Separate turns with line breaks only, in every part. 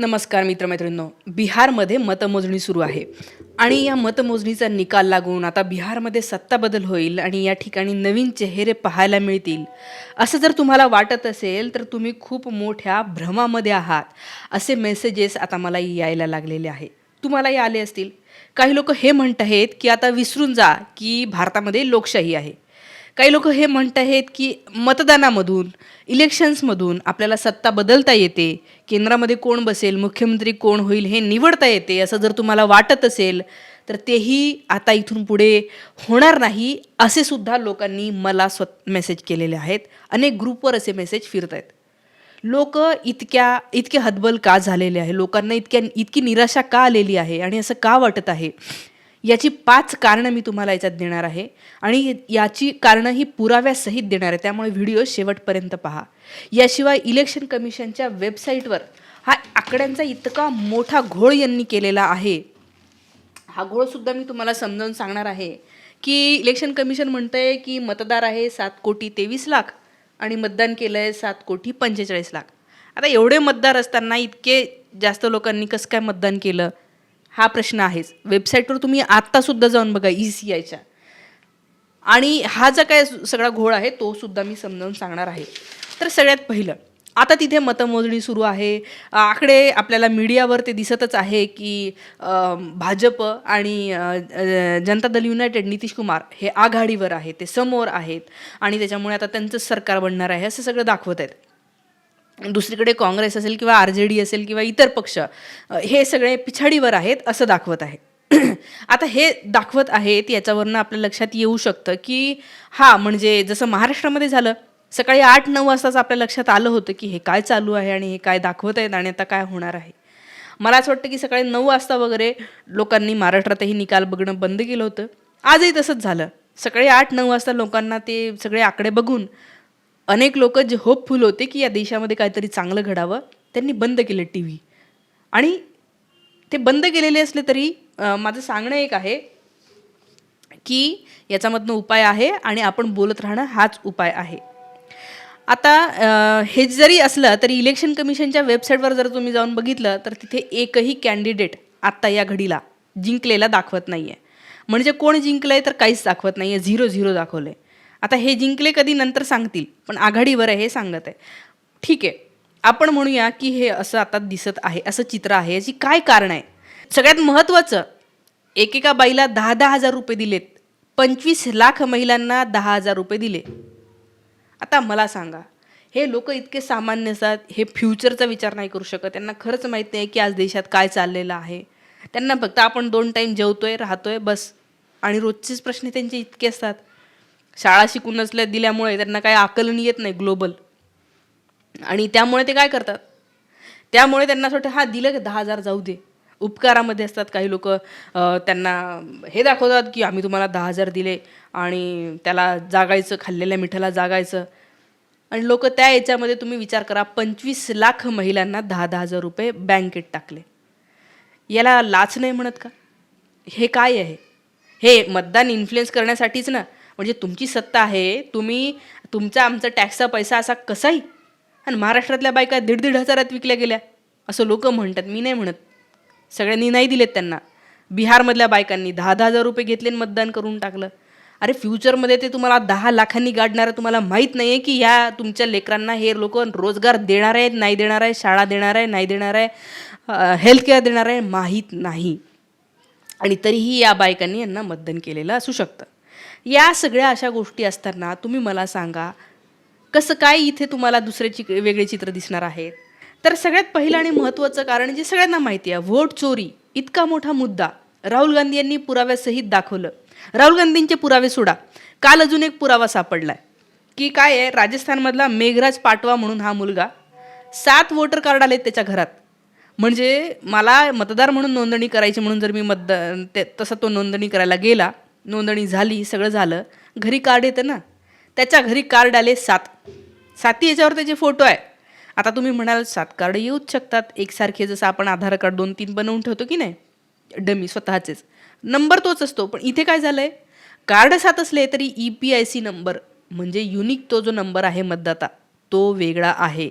नमस्कार मित्रमैत्रिणींनो बिहारमध्ये मतमोजणी सुरू आहे. आणि या मतमोजणीचा निकाल लागून आता बिहारमध्ये सत्ता बदल होईल आणि या ठिकाणी नवीन चेहरे पाहायला मिळतील. असं जर तुम्हाला वाटत असेल तर तुम्ही खूप मोठ्या भ्रमामध्ये आहात असे मेसेजेस आता मला यायला लागलेले आहे तुम्हालाही आले असतील. काही लोक हे म्हणत आहेत की आता विसरून जा की भारतामध्ये लोकशाही आहे. काही लोक हे म्हणत आहेत की मतदानामधून इलेक्शन्समधून आपल्याला सत्ता बदलता येते. केंद्रामध्ये कोण बसेल मुख्यमंत्री कोण होईल हे निवडता येते असं जर तुम्हाला वाटत असेल तर तेही आता इथून पुढे होणार नाही असे सुद्धा लोकांनी मला स्व मेसेज केलेले आहेत. अनेक ग्रुपवर असे मेसेज फिरत आहेत लोक इतक्या इतके हतबल का झालेले आहे? लोकांना इतक्या इतकी निराशा का आलेली आहे? आणि असं का वाटत आहे? याची पाच कारणं मी तुम्हाला याच्यात देणार आहे. आणि याची कारणं ही पुराव्यासहित देणार आहे. त्यामुळे व्हिडिओ शेवटपर्यंत पहा. याशिवाय इलेक्शन कमिशनच्या वेबसाईटवर हा आकड्यांचा इतका मोठा घोळ यांनी केलेला आहे. हा घोळसुद्धा मी तुम्हाला समजावून सांगणार आहे की इलेक्शन कमिशन म्हणतंय की मतदार आहे सात कोटी तेवीस लाख आणि मतदान केलं आहे सात कोटी पंचेचाळीस लाख. आता एवढे मतदार असताना इतके जास्त लोकांनी कसं काय मतदान केलं? हा प्रश्न आहेच. वेबसाईटवर तुम्ही आत्तासुद्धा जाऊन बघा ई सी आयच्या. आणि हा जो काय सगळा घोळ आहे तो सुद्धा मी समजावून सांगणार आहे. तर सगळ्यात पहिलं आता तिथे मतमोजणी सुरू आहे. आकडे आपल्याला मीडियावर ते दिसतच आहे की भाजप आणि जनता दल युनायटेड नितीश कुमार हे आघाडीवर आहे ते समोर आहेत आणि त्याच्यामुळे आता त्यांचंच सरकार बनणार आहे असं सगळं दाखवत आहेत. दुसरीकडे काँग्रेस असेल किंवा आर जे डी असेल किंवा इतर पक्ष हे सगळे पिछाडीवर आहेत असं दाखवत आहे. आता हे दाखवत आहेत याच्यावरनं आपल्या लक्षात येऊ शकतं की हा म्हणजे जसं महाराष्ट्रामध्ये झालं सकाळी आठ नऊ वाजताच आपल्या लक्षात आलं होतं की हे काय चालू आहे आणि हे काय दाखवत आहेत आणि आता काय होणार आहे. मला असं वाटतं की सकाळी नऊ वाजता वगैरे लोकांनी महाराष्ट्रातही निकाल बघणं बंद केलं होतं. आजही तसंच झालं. सकाळी आठ नऊ वाजता लोकांना ते सगळे आकडे बघून अनेक लोक जे होपफुल होते की या देशामध्ये काहीतरी चांगलं घडावं त्यांनी बंद केले टी व्ही आणि ते बंद केलेले असले तरी माझं सांगणं एक आहे की याच्यामधनं उपाय आहे आणि आपण बोलत राहणं हाच उपाय आहे. आता हे जरी असलं तरी इलेक्शन कमिशनच्या वेबसाईटवर जर तुम्ही जाऊन बघितलं तर तिथे एकही कॅन्डिडेट आत्ता या घडीला जिंकलेला दाखवत नाही आहे म्हणजे कोण जिंकलं आहे तर काहीच दाखवत नाही आहे झिरो झिरो दाखवलं आहे आता हे जिंकले कधी नंतर सांगतील पण आघाडीवर आहे हे सांगत आहे. ठीक आहे आपण म्हणूया की हे असं आता दिसत आहे असं चित्र आहे याची काय कारण आहे? सगळ्यात महत्त्वाचं एकेका बाईला दहा दहा हजार रुपये दिलेत पंचवीस लाख महिलांना दहा हजार रुपये दिले. आता मला सांगा हे लोक इतके सामान्य असतात हे फ्युचरचा विचार नाही करू शकत त्यांना खरंच माहीत नाही की आज देशात काय चाललेलं आहे. त्यांना फक्त आपण दोन टाईम जेवतोय राहतोय बस. आणि रोजचेच प्रश्न त्यांचे इतके असतात. शाळा शिकून नसल्या दिल्यामुळे त्यांना काही आकलन येत नाही ग्लोबल. आणि त्यामुळे ते काय करतात? त्यामुळे त्यांना असं वाटतं हा दिलं का दहा हजार जाऊ दे. उपकारामध्ये असतात काही लोक त्यांना हे दाखवतात की आम्ही तुम्हाला दहा हजार दिले आणि त्याला जागायचं खाल्लेल्या मिठाला जागायचं. आणि लोक त्या याच्यामध्ये तुम्ही विचार करा पंचवीस लाख महिलांना दहा दहा हजार रुपये बँकेत टाकले. याला लाच नाही म्हणत का? हे काय आहे? हे मतदान इन्फ्लुएन्स करण्यासाठीच ना म्हणजे तुमची सत्ता आहे तुम्ही तुमचा आमचा टॅक्सचा पैसा असा कसाही आणि महाराष्ट्रातल्या बायका दीड दीड हजारात विकल्या गेल्या. असं लोक म्हणतात मी नाही म्हणत. सगळ्यांनी नाही दिलेत त्यांना. बिहारमधल्या बायकांनी दहा दहा हजार रुपये घेतले आणि मतदान करून टाकलं. अरे फ्युचरमध्ये ते तुम्हाला दहा लाखांनी गाडणारं तुम्हाला माहीत नाही आहे की ह्या तुमच्या लेकरांना हे लोक रोजगार देणार आहेत नाही देणार आहे शाळा देणार आहे नाही देणार आहे हेल्थ केअर देणार आहे माहीत नाही. आणि तरीही या बायकांनी यांना मतदान केलेलं असू शकतं. या सगळ्या अशा गोष्टी असताना तुम्ही मला सांगा कसं काय इथे तुम्हाला दुसरे चिक वेगळे चित्र दिसणार आहेत? तर सगळ्यात पहिलं आणि महत्त्वाचं कारण जे सगळ्यांना माहिती आहे व्होट चोरी इतका मोठा मुद्दा. राहुल गांधी यांनी पुराव्यासहित दाखवलं. राहुल गांधींचे पुरावे सोडा. काल अजून एक पुरावा सापडलाय. की काय आहे राजस्थानमधला मेघराज पाटवा म्हणून हा मुलगा सात वोटर कार्ड आलेत त्याच्या घरात. म्हणजे मला मतदार म्हणून नोंदणी करायची म्हणून जर मी मतदान ते तसा तो नोंदणी करायला गेला नोंदणी झाली सगळं झालं. घरी कार्ड येतं ना? त्याच्या घरी कार्ड आले सात. साती याच्यावर त्याचे फोटो आहे. आता तुम्ही म्हणाल सात कार्ड येऊच शकतात. एकसारखे जसं आपण आधार कार्ड दोन तीन बनवून ठेवतो की नाही? डमी स्वतःचेच. नंबर तोच असतो पण इथे काय झालं आहे कार्ड सात असले तरी E P I C number म्हणजे युनिक तो जो नंबर आहे मतदाता तो वेगळा आहे.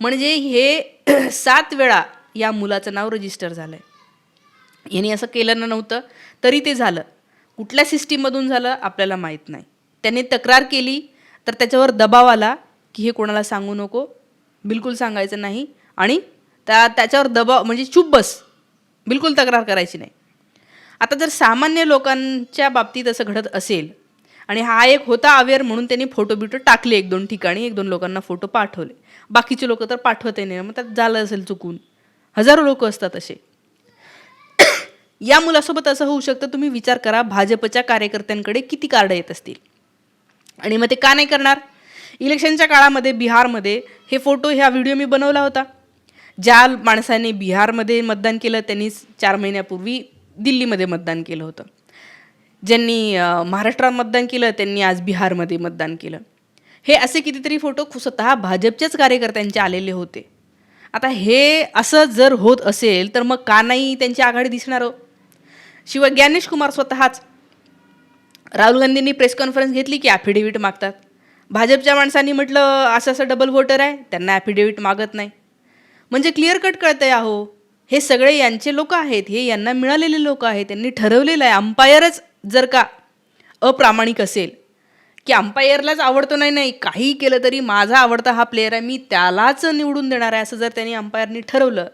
म्हणजे हे सात वेळा या मुलाचं नाव रजिस्टर झालं आहे याने असं केलं नव्हतं तरी ते झालं. कुठल्या सिस्टीममधून झालं आपल्याला माहीत नाही. त्याने तक्रार केली तर त्याच्यावर दबाव आला की हे कोणाला सांगू नको. बिलकुल सांगायचं नाही. आणि त्या त्याच्यावर दबाव म्हणजे चुप बस. बिलकुल तक्रार करायची नाही. आता जर सामान्य लोकांच्या बाबतीत असं घडत असेल आणि हा एक होता अवेअर म्हणून त्यांनी फोटो बिटो टाकले एक दोन ठिकाणी एक दोन लोकांना फोटो पाठवले. बाकीचे लोक तर पाठवते नाही. मग त्यात झालं असेल चुकून. हजारो लोक असतात असे. या मुलासोबत असं होऊ शकतं तुम्ही विचार करा भाजपच्या कार्यकर्त्यांकडे किती कार्ड येत असतील? आणि मग ते का नाही करणार? इलेक्शनच्या काळामध्ये बिहारमध्ये हे फोटो ह्या व्हिडिओ मी बनवला होता. ज्या माणसाने बिहारमध्ये मतदान केलं त्यांनी चार महिन्यापूर्वी दिल्लीमध्ये मतदान केलं होतं. ज्यांनी महाराष्ट्रात मतदान केलं त्यांनी आज बिहारमध्ये मतदान केलं. हे असे कितीतरी फोटो स्वतः भाजपच्याच कार्यकर्त्यांचे आलेले होते. आता हे असं जर होत असेल तर मग का नाही त्यांची आघाडी दिसणार हो? शिवाय ज्ञानेश कुमार स्वतःच राहुल गांधींनी प्रेस कॉन्फरन्स घेतली की ॲफिडेव्हिट मागतात. भाजपच्या माणसांनी म्हटलं असं असं डबल व्होटर आहे त्यांना ॲफिडेव्हिट मागत नाही. म्हणजे क्लिअर कट कळतंय अहो हे सगळे यांचे लोक आहेत हे यांना मिळालेले लोक आहेत त्यांनी ठरवलेलं आहे. अंपायरच जर का अप्रामाणिक असेल की अंपायरलाच आवडतो नाही नाही काही केलं तरी माझा आवडता हा प्लेअर आहे मी त्यालाच निवडून देणार आहे असं जर त्यांनी अंपायरनी ठरवलं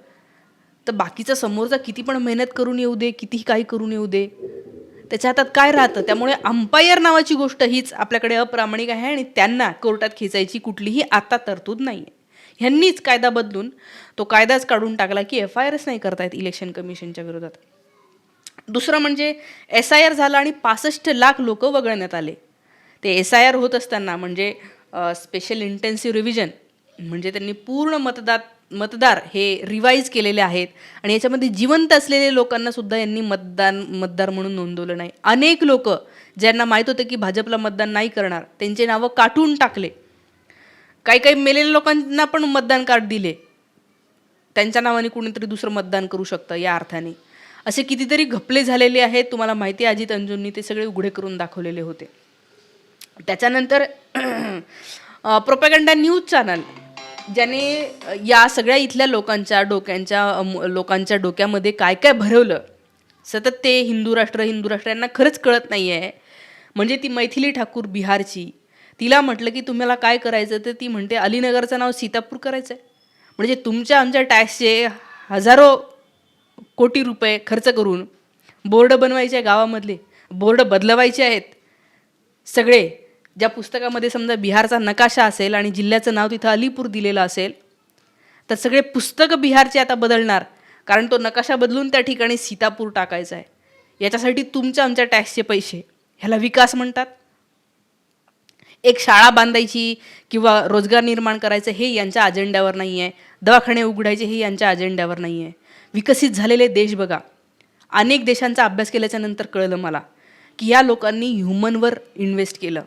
तर बाकीचा समोरचा किती पण मेहनत करून येऊ दे कितीही काही करून येऊ दे त्याच्या हातात काय राहतं? त्यामुळे अंपायर नावाची गोष्ट हीच आपल्याकडे अप्रामाणिक आहे आणि त्यांना कोर्टात खेचायची कुठलीही आता तरतूद नाही आहे ह्यांनीच कायदा बदलून तो कायदाच काढून टाकला की एफ आय आरच नाही करतायत इलेक्शन कमिशनच्या विरोधात. दुसरं म्हणजे एस आय आर झाला आणि पासष्ट लाख लोक वगळण्यात आले. ते एस आय आर होत असताना म्हणजे स्पेशल इंटेन्सिव्ह रिव्हिजन म्हणजे त्यांनी पूर्ण मतदार मतदार हे रिवाईज केलेले आहेत. आणि याच्यामध्ये जिवंत असलेले लोकांना सुद्धा यांनी मतदान मतदार म्हणून नोंदवलं नाही. अनेक लोक ज्यांना माहीत होतं की भाजपला मतदान नाही करणार त्यांचे नावं काटून टाकले. काही काही मेलेल्या लोकांना पण मतदान कार्ड दिले. त्यांच्या नावाने कुणीतरी दुसरं मतदान करू शकतं या अर्थाने. असे कितीतरी घपले झालेले आहेत तुम्हाला माहिती आहे अजित अंजूंनी ते सगळे उघडे करून दाखवलेले होते. त्याच्यानंतर प्रोपॅगंडा न्यूज चॅनल. ज्याने या सगळ्या इथल्या लोकांच्या डोक्यांच्या लोकांच्या डोक्यामध्ये काय काय भरवलं सतत ते हिंदू राष्ट्र हिंदू राष्ट्र यांना खरंच कळत नाही आहे म्हणजे ती मैथिली ठाकूर बिहारची तिला म्हटलं की तुम्हाला काय करायचं तर ती म्हणते अलीनगरचं नाव सीतापूर करायचं आहे म्हणजे तुमच्या आमच्या टॅक्सचे हजारो कोटी रुपये खर्च करून बोर्ड बनवायचे आहे गावामधले बोर्ड बदलवायचे आहेत सगळे. ज्या पुस्तकामध्ये समजा बिहारचा नकाशा असेल आणि जिल्ह्याचं नाव तिथं अलीपूर दिलेलं असेल तर सगळे पुस्तकं बिहारचे आता बदलणार कारण तो नकाशा बदलून त्या ठिकाणी सीतापूर टाकायचा आहे. याच्यासाठी तुमच्या आमच्या टॅक्सचे पैसे ह्याला विकास म्हणतात. एक शाळा बांधायची किंवा रोजगार निर्माण करायचं हे यांच्या अजेंड्यावर नाही आहे दवाखाने उघडायचे हे यांच्या अजेंड्यावर नाही आहे विकसित झालेले देश बघा. अनेक देशांचा अभ्यास केल्याच्यानंतर कळलं मला की या लोकांनी ह्युमनवर इन्व्हेस्ट केलं.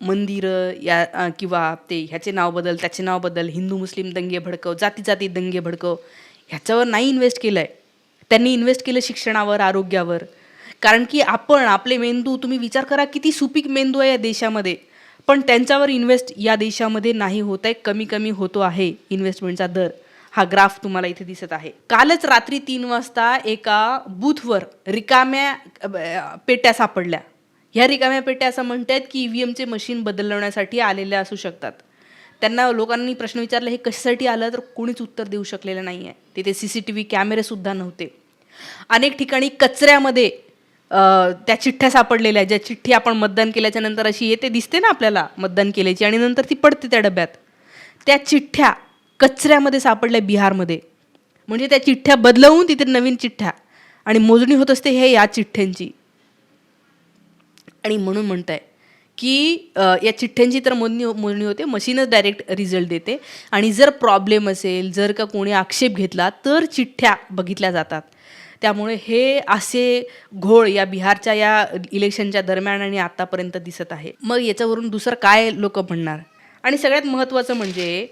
मंदिरं या किंवा ते ह्याचे नाव बदल त्याचे नाव बदल हिंदू मुस्लिम दंगे भडकव जाती जाती दंगे भडकव ह्याच्यावर नाही इन्व्हेस्ट केलं आहे त्यांनी इन्व्हेस्ट केलं शिक्षणावर आरोग्यावर. कारण की आपण आपले मेंदू तुम्ही विचार करा किती सुपीक मेंदू आहे या देशामध्ये. पण त्यांच्यावर इन्व्हेस्ट या देशामध्ये नाही होत आहे कमी कमी होतो आहे इन्व्हेस्टमेंटचा दर. हा ग्राफ तुम्हाला इथे दिसत आहे. कालच रात्री तीन वाजता एका बूथवर रिकाम्या पेट्या सापडल्या. ह्या रिकाम्या पेट्या असं म्हणतात की ई व्ही एमचे मशीन बदलवण्यासाठी आलेल्या असू शकतात. त्यांना लोकांनी प्रश्न विचारला हे कशासाठी आलं? तर कोणीच उत्तर देऊ शकलेलं नाही आहे तिथे सी सी टी व्ही कॅमेरेसुद्धा नव्हते. अनेक ठिकाणी कचऱ्यामध्ये त्या चिठ्ठ्या सापडलेल्या ज्या चिठ्ठी आपण मतदान केल्याच्यानंतर अशी येते दिसते ना आपल्याला मतदान केल्याची आणि नंतर ती पडते त्या डब्यात. त्या चिठ्ठ्या कचऱ्यामध्ये सापडल्या बिहारमध्ये. म्हणजे त्या चिठ्ठ्या बदलवून तिथे नवीन चिठ्ठ्या. आणि मोजणी होत असते हे या चिठ्ठ्यांची. आणि म्हणून म्हणताय की या चिठ्ठ्यांची तर मोजणी हो-, मोजणी होते मशीनच डायरेक्ट रिझल्ट देते. आणि जर प्रॉब्लेम असेल जर का कोणी आक्षेप घेतला तर चिठ्ठ्या बघितल्या जातात. त्यामुळे हे असे घोळ या बिहारच्या या इलेक्शनच्या दरम्यान आणि आतापर्यंत दिसत आहे. मग याच्यावरून दुसरं काय लोक म्हणणार? आणि सगळ्यात महत्त्वाचं म्हणजे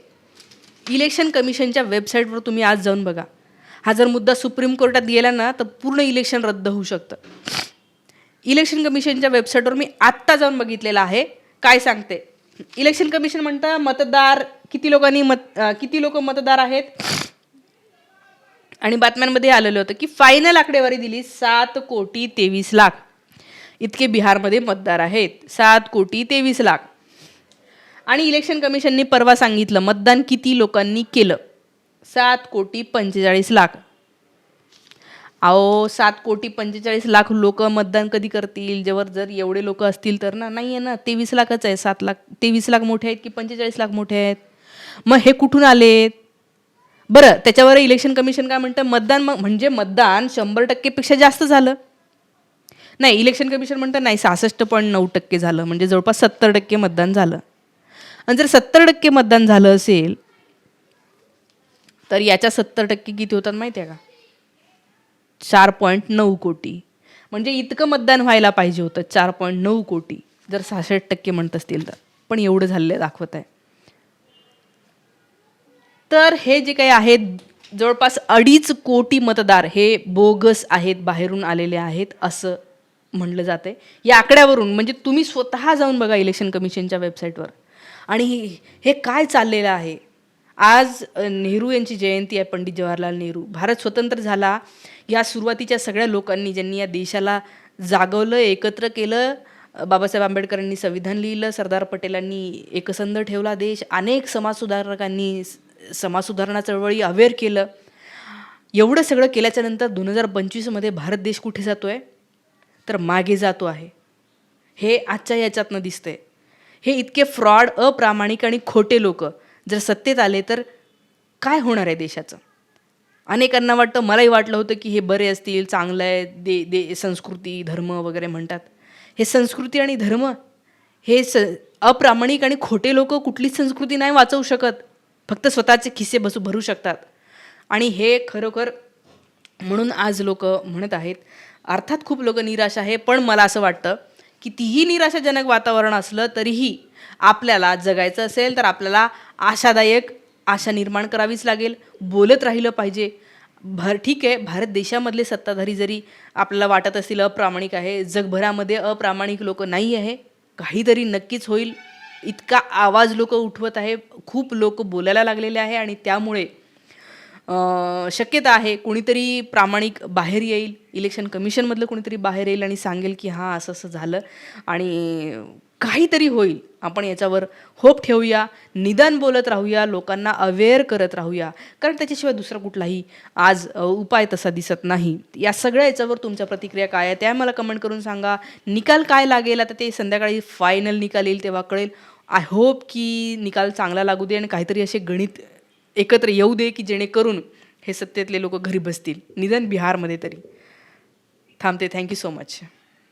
इलेक्शन कमिशनच्या वेबसाईटवर तुम्ही आज जाऊन बघा. हा जर मुद्दा सुप्रीम कोर्टात गेला ना तर पूर्ण इलेक्शन रद्द होऊ शकतं. इलेक्शन कमिशनच्या वेबसाईटवर मी आत्ता जाऊन बघितलेलं आहे. काय सांगते? इलेक्शन कमिशन म्हणतं मतदार किती लोकांनी मत किती लोक मतदार आहेत? आणि बातम्यांमध्ये आलेलं होतं की फायनल आकडेवारी दिली सात कोटी तेवीस लाख. इतके बिहारमध्ये मतदार आहेत. सात कोटी तेवीस लाख. आणि इलेक्शन कमिशनने परवा सांगितलं मतदान किती लोकांनी केलं? सात कोटी पंचेचाळीस लाख. अहो सात कोटी पंचेचाळीस लाख लोक मतदान कधी करतील? जेव्हा जर एवढे लोक असतील तर ना? नाही आहे ना. तेवीस लाखच आहे. सात लाख तेवीस लाख मोठे आहेत की पंचेचाळीस लाख मोठे आहेत? मग हे कुठून आलेत? बरं त्याच्यावर इलेक्शन कमिशन काय म्हणतं? मतदान मग म्हणजे मतदान शंभर टक्केपेक्षा जास्त झालं. नाही इलेक्शन कमिशन म्हणतं नाही सहासष्ट पॉईंट नऊ टक्के झालं. म्हणजे जवळपास सत्तर टक्के मतदान झालं. आणि जर सत्तर टक्के मतदान झालं असेल तर याच्या सत्तर टक्के किती होतात माहिती आहे का? चार पॉईंट नऊ कोटी. म्हणजे इतकं मतदान व्हायला पाहिजे होतं चार पॉईंट नऊ कोटी. जर सहासष्ट टक्के म्हणत असतील तर. पण एवढं झालेलं दाखवत आहे तर हे जे काही आहेत जवळपास अडीच कोटी मतदार हे बोगस आहेत बाहेरून आलेले आहेत असं म्हणलं जातं आहे या आकड्यावरून म्हणजे तुम्ही स्वतः जाऊन बघा इलेक्शन कमिशनच्या वेबसाईटवर. आणि हे काय चाललेलं आहे? आज नेहरू यांची जयंती आहे पंडित जवाहरलाल नेहरू. भारत स्वतंत्र झाला. या सुरुवातीच्या सगळ्या लोकांनी ज्यांनी या देशाला जागवलं एकत्र केलं बाबासाहेब आंबेडकरांनी संविधान लिहिलं सरदार पटेलांनी एकसंध ठेवला देश अनेक समाजसुधारकांनी स- समाजसुधारणा चळवळी अवेअर केलं. एवढं सगळं केल्याच्यानंतर दोन हजार पंचवीसमध्ये भारत देश कुठे जातो आहे तर मागे जातो आहे. हे आजच्या याच्यातनं दिसतंय. हे इतके फ्रॉड अप्रामाणिक आणि खोटे लोक. जर सत्तेत आले तर काय होणार आहे देशाचं? अनेकांना वाटतं मलाही वाटलं होतं की हे बरे असतील चांगलं आहे दे दे संस्कृती धर्म वगैरे म्हणतात. हे संस्कृती आणि धर्म हे स अप्रामाणिक आणि खोटे लोक कुठलीच संस्कृती नाही वाचवू शकत. फक्त स्वतःचे खिसे बसू भरू शकतात. आणि हे खरोखर म्हणून आज लोक म्हणत आहेत अर्थात खूप लोक निराश आहे पण मला असं वाटतं की तीही निराशाजनक वातावरण असलं तरीही आपल्याला जगायचं असेल तर आपल्याला आशादायक आशा निर्माण करावीच लागेल. बोलत राहिलं पाहिजे. भर ठीक आहे भारत देशामधले सत्ताधारी जरी आपल्याला वाटत असतील अप्रामाणिक आहे जगभरामध्ये अप्रामाणिक लोक नाही आहे काहीतरी नक्कीच होईल. इतका आवाज लोक उठवत आहे खूप लोक बोलायला लागलेले आहे आणि त्यामुळे शक्यता आहे कोणीतरी प्रामाणिक बाहेर येईल. इलेक्शन कमिशनमधलं कोणीतरी बाहेर येईल आणि सांगेल की हां असं असं झालं. आणि काहीतरी होईल. आपण याच्यावर होप ठेवूया निदान बोलत राहूया लोकांना अवेअर करत राहूया. कारण त्याच्याशिवाय दुसरा कुठलाही आज उपाय तसा दिसत नाही. या सगळ्या याच्यावर तुमच्या प्रतिक्रिया काय आहे त्या मला कमेंट करून सांगा. निकाल काय लागेल? आता ते संध्याकाळी फायनल निकाल येईल तेव्हा कळेल. आय होप की निकाल चांगला लागू दे आणि काहीतरी असे गणित एकत्र येऊ दे की जेणेकरून हे सत्तेतले लोक घरी बसतील. निदान बिहारमध्ये तरी. थांबते. Thank you so much